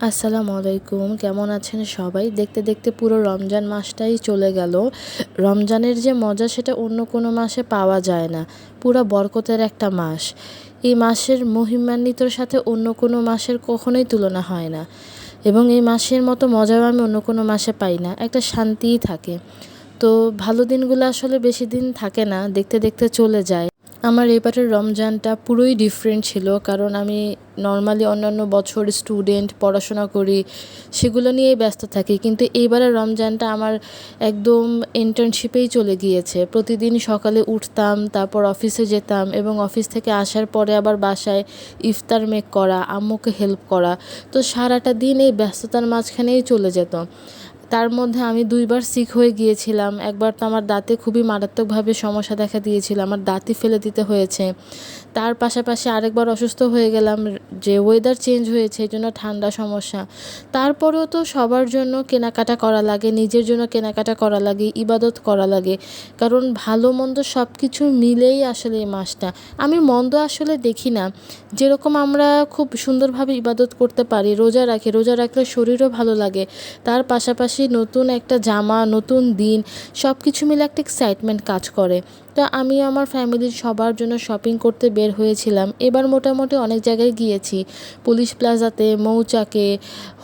আসসালামু আলাইকুম, কেমন আছেন সবাই? দেখতে দেখতে পুরো রমজান মাসটাই চলে গেল। রমজানের যে মজা, সেটা অন্য কোনো মাসে পাওয়া যায় না। পুরো বরকতের একটা মাস। এই মাসের মহিমান্বিতর সাথে অন্য কোনো মাসের কখনোই তুলনা হয় না। এবং এই মাসের মতো মজাও আমি অন্য কোনো মাসে পাই না। একটা শান্তিই থাকে। তো ভালো দিনগুলো আসলে বেশি দিন থাকে না। দেখতে দেখতে চলে যায়। আমার এবারের রমজানটা পুরোই ডিফারেন্ট ছিল, কারণ আমি নর্মালি অন্যান্য বছর স্টুডেন্ট পড়াশোনা করি, সেগুলো নিয়েই ব্যস্ত থাকি। কিন্তু এইবারের রমজানটা আমার একদম ইন্টার্নশিপেই চলে গিয়েছে। প্রতিদিন সকালে উঠতাম, তারপর অফিসে যেতাম এবং অফিস থেকে আসার পরে আবার বাসায় ইফতার মেক করা, আম্মুকে হেল্প করা। তো সারাটা দিন এই ব্যস্ততার মাঝখানেই চলে যেত। তার মধ্যে আমি দুইবার সিক হয়ে গিয়েছিলাম। একবার তো আমার দাঁতে খুবই মারাত্মকভাবে সমস্যা দেখা দিয়েছিল, আমার দাঁতই ফেলে দিতে হয়েছে। তার পাশাপাশি আরেকবার অসুস্থ হয়ে গেলাম, যে ওয়েদার চেঞ্জ হয়েছে, এই জন্য ঠান্ডা সমস্যা। তারপরেও তো সবার জন্য কেনাকাটা করা লাগে, নিজের জন্য কেনাকাটা করা লাগে, ইবাদত করা লাগে। কারণ ভালো মন্দ সব কিছু মিলেই আসলে এই মাসটা। আমি মন্দ আসলে দেখি না। যেরকম আমরা খুব সুন্দরভাবে ইবাদত করতে পারি, রোজা রাখি, রোজা রাখলে শরীরও ভালো লাগে। তার পাশাপাশি নতুন একটা জামা, নতুন দিন সব কিছু মিলে একটা এক্সাইটমেন্ট কাজ করে। তো আমি আমার ফ্যামিলির সবার জন্য শপিং করতে বের হয়েছিলাম। এবার মোটামুটি অনেক জায়গায় গিয়েছি। পুলিশ প্লাজাতে মৌচাকে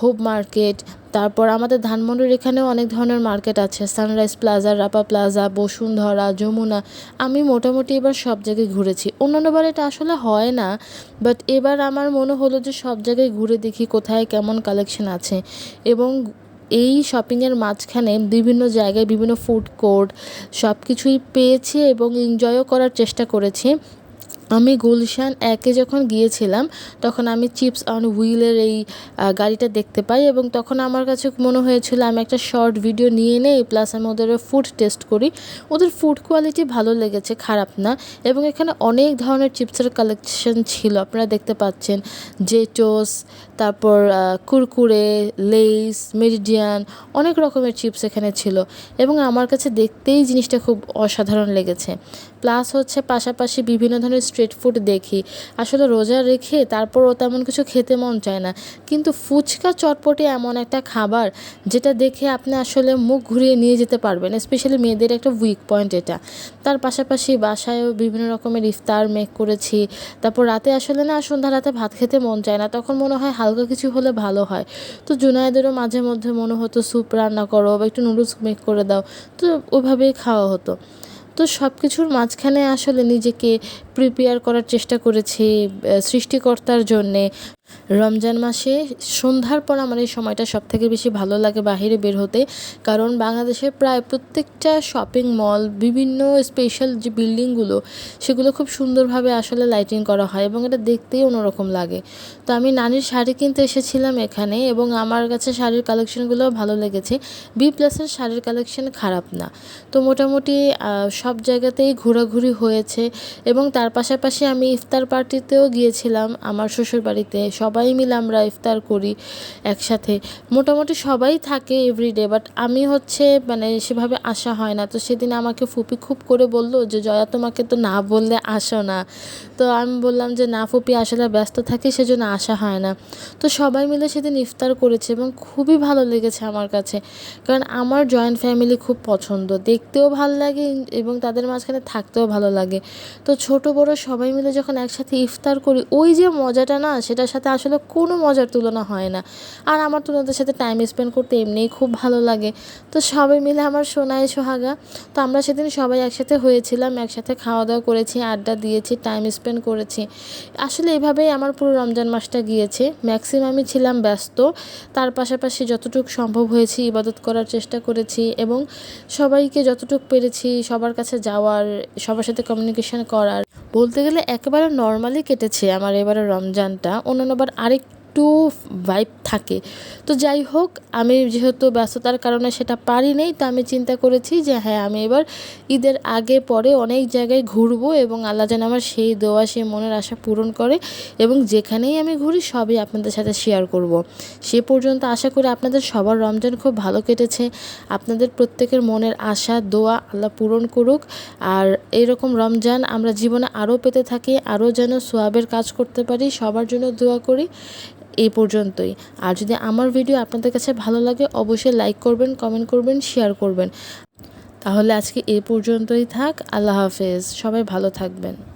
হোপ মার্কেট তারপর আমাদের ধানমন্ডির এখানেও অনেক ধরনের মার্কেট আছে। Sunrise Plaza Rapa Plaza Bashundhara, Jamuna. আমি মোটামুটি এবার সব জায়গায় ঘুরেছি। অন্যান্যবার এটা আসলে হয় না বাট এবার আমার মনে হলো যে সব জায়গায় ঘুরে দেখি কোথায় কেমন কালেকশন আছে। এবং এই শপিংয়ের মাঝখানে বিভিন্ন জায়গায় বিভিন্ন ফুড কোর্ট সব কিছুই পেয়েছি এবং এনজয়ও করার চেষ্টা করেছি। আমি গুলশান একে যখন গিয়েছিলাম, তখন আমি চিপস অন হুইলের এই গাড়িটা দেখতে পাই এবং তখন আমার কাছে মনে হয়েছিল আমি একটা শর্ট ভিডিও নিয়ে নেই, প্লাস আমি ওদের ফুড টেস্ট করি। ওদের ফুড কোয়ালিটি ভালো লেগেছে, খারাপ না এবং এখানে অনেক ধরনের চিপসের কালেকশন ছিল, আপনারা দেখতে পাচ্ছেন। জেটোস, তারপর কুরকুরে, লেইস, মেরিডিয়ান, অনেক রকমের চিপস এখানে ছিল এবং আমার কাছে দেখতেই জিনিসটা খুব অসাধারণ লেগেছে। প্লাস হচ্ছে পাশাপাশি বিভিন্ন ধরনের স্ট্রিট ফুড দেখি। আসলে রোজা রেখে তারপরও তেমন কিছু খেতে মন চায় না। কিন্তু ফুচকা চটপটি এমন একটা খাবার যেটা দেখে আপনি আসলে মুখ ঘুরিয়ে নিয়ে যেতে পারবেন স্পেশালি মেয়েদের একটা উইক পয়েন্ট এটা। তার পাশাপাশি বাসায়ও বিভিন্ন রকমের ইফতার মেক করেছি। তারপর রাতে আসলে না, সন্ধ্যা রাতে ভাত খেতে মন চায় না। তখন মনে হয় হালকা কিছু হলে ভালো হয়। তো জুনায়েদেরও মাঝে মধ্যে মনে হতো, স্যুপ রান্না করো বা একটু নুডলস মেক করে দাও। তো ওইভাবেই খাওয়া হতো। তো সব কিছুর মাঝখানে আসলে নিজেকে প্রিপেয়ার করার চেষ্টা করেছি সৃষ্টিকর্তার জন্যে। রমজান মাসে সন্ধ্যার পর আমার এই সময়টা সব থেকে বেশি ভালো লাগে বাহিরে বের হতে। কারণ বাংলাদেশের প্রায় প্রত্যেকটা শপিং মল বিভিন্ন স্পেশাল যে বিল্ডিংগুলো সেগুলো খুব সুন্দরভাবে আসলে লাইটিং করা হয় এবং এটা দেখতেই অন্যরকম লাগে। তো আমি নানির শাড়ি কিনতে এসেছিলাম এখানে এবং আমার কাছে শাড়ির কালেকশনগুলোও ভালো লেগেছে। বি প্লাসের শাড়ির কালেকশন খারাপ না। তো মোটামুটি সব জায়গাতেই ঘোরাঘুরি হয়েছে এবং তার পাশাপাশি আমি ইফতার পার্টিতেও গিয়েছিলাম আমার শ্বশুর বাড়িতে সবাই মিলে আমরা ইফতার করি একসাথে। মোটামুটি সবাই থাকে এভরিডে বাট আমি হচ্ছে মানে সেভাবে আসা হয় না। তো সেদিন আমাকে ফুপি খুব করে বলল যে, জয়া, তোমাকে তো না বললে আসো না। তো আমি বললাম যে, না ফুপি, আসলে ব্যস্ত থাকি, সেজন্য আসা হয় না। তো সবাই মিলে সেদিন ইফতার করেছে এবং খুবই ভালো লেগেছে আমার কাছে। কারণ আমার জয়েন্ট ফ্যামিলি খুব পছন্দ। দেখতেও ভালো লাগে এবং তাদের মাঝখানে থাকতেও ভালো লাগে। তো ছোট বড় সবাই মিলে যখন একসাথে ইফতার করি, ওই যে মজাটা না, সেটার সাথে আসলে কোনো মজার তুলনা হয় না। আর আমার তো ওদের সাথে টাইম স্পেন্ড করতে এমনিই খুব ভালো লাগে। তো সবাই মিলে আমার সোনায় সোহাগা। তো আমরা সেদিন সবাই একসাথে হয়েছিলাম, একসাথে খাওয়া দাওয়া করেছি, আড্ডা দিয়েছি টাইম স্পেন্ড করেছি। আসলে এভাবেই আমার পুরো রমজান মাসটা গিয়েছে। ম্যাক্সিমামই ছিলাম ব্যস্ত। তার পাশাপাশি যতটুকু সম্ভব হয়েছে ইবাদত করার চেষ্টা করেছি এবং সবাইকে যতটুকু পেরেছি সবার কাছে যাওয়ার, সবার সাথে কমিউনিকেশন করার। বলতে গেলে একেবারে নর্মালি কেটেছে আমার এবারে রমজানটা। অন্যান্যবার আরেক একটু ভাইব থাকে। তো যাই হোক, আমি যেহেতু ব্যস্ততার কারণে সেটা পারি নেই, তো আমি চিন্তা করেছি যে হ্যাঁ আমি এবার ঈদের আগে পরে অনেক জায়গায় ঘুরবো এবং আল্লাহ যেন আমার সেই দোয়া, সেই মনের আশা পূরণ করে এবং যেখানেই আমি ঘুরি, সবই আপনাদের সাথে শেয়ার করব। সে পর্যন্ত আশা করি আপনাদের সবার রমজান খুব ভালো কেটেছে। আপনাদের প্রত্যেকের মনের আশা, দোয়া আল্লাহ পূরণ করুক। আর এইরকম রমজান আমরা জীবনে আরও পেতে থাকি, আরও যেন সোয়াবের কাজ করতে পারি, সবার জন্য দোয়া করি। এই পর্যন্তই। আর যদি আমার ভিডিও আপনাদের কাছে ভালো লাগে, অবশ্যই লাইক করবেন কমেন্ট করবেন শেয়ার করবেন। তাহলে আজকে এ পর্যন্তই থাক। আল্লাহ হাফেজ। সবাই ভালো থাকবেন।